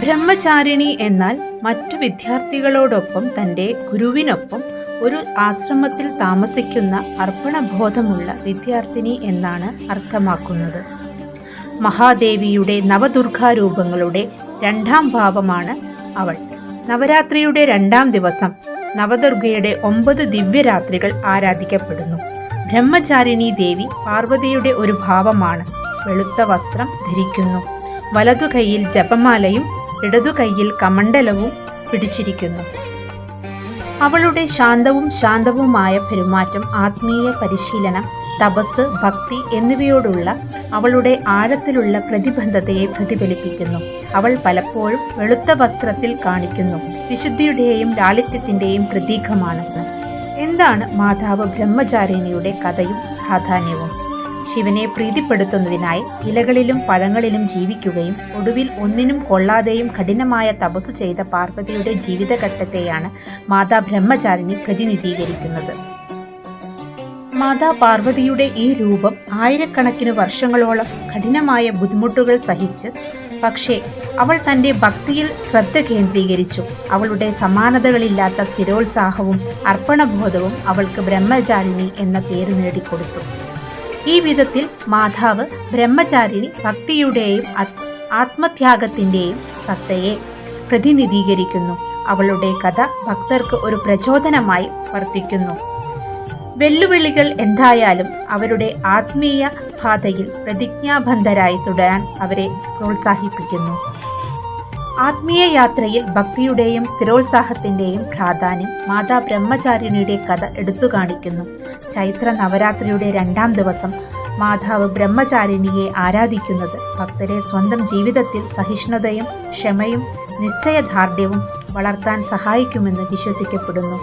ബ്രഹ്മചാരിണി എന്നാൽ മറ്റു വിദ്യാർത്ഥികളോടൊപ്പം തന്റെ ഗുരുവിനൊപ്പം ഒരു ആശ്രമത്തിൽ താമസിക്കുന്ന അർപ്പണബോധമുള്ള വിദ്യാർത്ഥിനി എന്നാണ് അർത്ഥമാക്കുന്നത്. മഹാദേവിയുടെ നവദുർഗാരൂപങ്ങളുടെ രണ്ടാം ഭാവമാണ് അവൾ. നവരാത്രിയുടെ രണ്ടാം ദിവസം നവദുർഗയുടെ ഒമ്പത് ദിവ്യരാത്രികൾ ആരാധിക്കപ്പെടുന്നു. ബ്രഹ്മചാരിണി ദേവി പാർവതിയുടെ ഒരു ഭാവമാണ് വെളുത്ത വസ്ത്രം ധരിക്കുന്നു. വലതു കൈയിൽ ജപമാലയും ഇടതു കൈയിൽ കമണ്ഡലവും പിടിച്ചിരിക്കുന്നു. അവളുടെ ശാന്തവും ശാന്തവുമായ പെരുമാറ്റം ആത്മീയ പരിശീലനം തപസ് ഭക്തി എന്നിവയോടുള്ള അവളുടെ ആഴത്തിലുള്ള പ്രതിബന്ധതയെ പ്രതിഫലിപ്പിക്കുന്നു. അവൾ പലപ്പോഴും വെളുത്ത വസ്ത്രത്തിൽ കാണിക്കുന്നു. വിശുദ്ധിയുടെയും ലാളിത്യത്തിന്റെയും പ്രതീകമാണ് എന്താണ് മാതാവ് ബ്രഹ്മചാരിണിയുടെ കഥയും പ്രാധാന്യവും? ശിവനെ പ്രീതിപ്പെടുത്തുന്നതിനായി ഇലകളിലും പഴങ്ങളിലും ജീവിക്കുകയും ഒടുവിൽ ഒന്നിനും കൊള്ളാതെയും കഠിനമായ തപസ് ചെയ്ത പാർവതിയുടെ ജീവിതഘട്ടത്തെയാണ് മാതാ ബ്രഹ്മചാരിണി പ്രതിനിധീകരിക്കുന്നത്. മാതാ പാർവതിയുടെ ഈ രൂപം ആയിരക്കണക്കിന് വർഷങ്ങളോളം കഠിനമായ ബുദ്ധിമുട്ടുകൾ സഹിച്ച് പക്ഷേ അവൾ തന്റെ ഭക്തിയിൽ ശ്രദ്ധ കേന്ദ്രീകരിച്ചു. അവളുടെ സമാനതകളില്ലാത്ത സ്ഥിരോത്സാഹവും അർപ്പണബോധവും അവൾക്ക് ബ്രഹ്മചാരിണി എന്ന പേര് നേടിക്കൊടുത്തു. ഈ വിധത്തിൽ മാതാവ് ബ്രഹ്മചാരിണി ഭക്തിയുടെയും ആത്മത്യാഗത്തിന്റെയും സത്തയെ പ്രതിനിധീകരിക്കുന്നു. അവളുടെ കഥ ഭക്തർക്ക് ഒരു പ്രചോദനമായി വർത്തിക്കുന്നു. വെല്ലുവിളികൾ എന്തായാലും അവരുടെ ആത്മീയ പാതയിൽ പ്രതിജ്ഞാബദ്ധരായി തുടരാൻ അവരെ പ്രോത്സാഹിപ്പിക്കുന്നു. ആത്മീയ യാത്രയിൽ ഭക്തിയുടെയും സ്ഥിരോത്സാഹത്തിന്റെയും പ്രാധാന്യം മാതാ ബ്രഹ്മചാരിണിയുടെ കഥ എടുത്തു കാണിക്കുന്നു ചൈത്ര നവരാത്രിയുടെ രണ്ടാം ദിവസം മാതാവ് ബ്രഹ്മചാരിണിയെ ആരാധിക്കുന്നത് ഭക്തരെ സ്വന്തം ജീവിതത്തിൽ സഹിഷ്ണുതയും ക്ഷമയും നിശ്ചയദാർഢ്യവും വളർത്താൻ സഹായിക്കുമെന്ന് വിശ്വസിക്കപ്പെടുന്നു.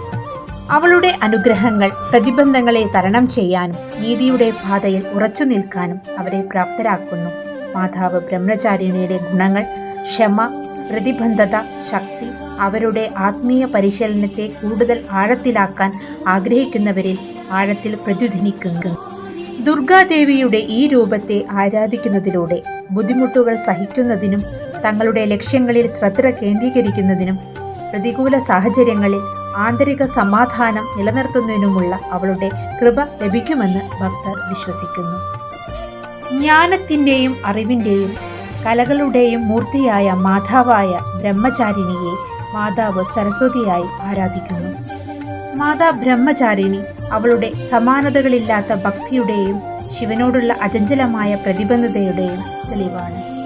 അവളുടെ അനുഗ്രഹങ്ങൾ പ്രതിബന്ധങ്ങളെ തരണം ചെയ്യാനും നീതിയുടെ പാതയിൽ ഉറച്ചു നിൽക്കാനും അവരെ പ്രാപ്തരാക്കുന്നു. മാതാവ് ബ്രഹ്മചാരിണിയുടെ ഗുണങ്ങൾ ക്ഷമ പ്രതിബദ്ധത ശക്തി അവരുടെ ആത്മീയ പരിശീലനത്തെ കൂടുതൽ ആഴത്തിലാക്കാൻ ആഗ്രഹിക്കുന്നവരിൽ ആഴത്തിൽ പ്രതിധ്വനിക്കുന്നു ദുർഗാദേവിയുടെ ഈ രൂപത്തെ ആരാധിക്കുന്നതിലൂടെ ബുദ്ധിമുട്ടുകൾ സഹിക്കുന്നതിനും തങ്ങളുടെ ലക്ഷ്യങ്ങളിൽ ശ്രദ്ധ കേന്ദ്രീകരിക്കുന്നതിനും പ്രതികൂല സാഹചര്യങ്ങളിൽ ആന്തരിക സമാധാനം നിലനിർത്തുന്നതിനുമുള്ള അവളുടെ കൃപ ലഭിക്കുമെന്ന് ഭക്തർ വിശ്വസിക്കുന്നു. ജ്ഞാനത്തിന്റെയും അറിവിന്റെയും കലകളുടെയും മൂർത്തിയായ മാതാവായ ബ്രഹ്മചാരിണിയെ മാതാവ് സരസ്വതിയായി ആരാധിക്കുന്നു. മാതാ ബ്രഹ്മചാരിണി അവളുടെ സമാനതകളില്ലാത്ത ഭക്തിയുടെയും ശിവനോടുള്ള അചഞ്ചലമായ പ്രതിബദ്ധതയുടെയും തെളിവാണ്.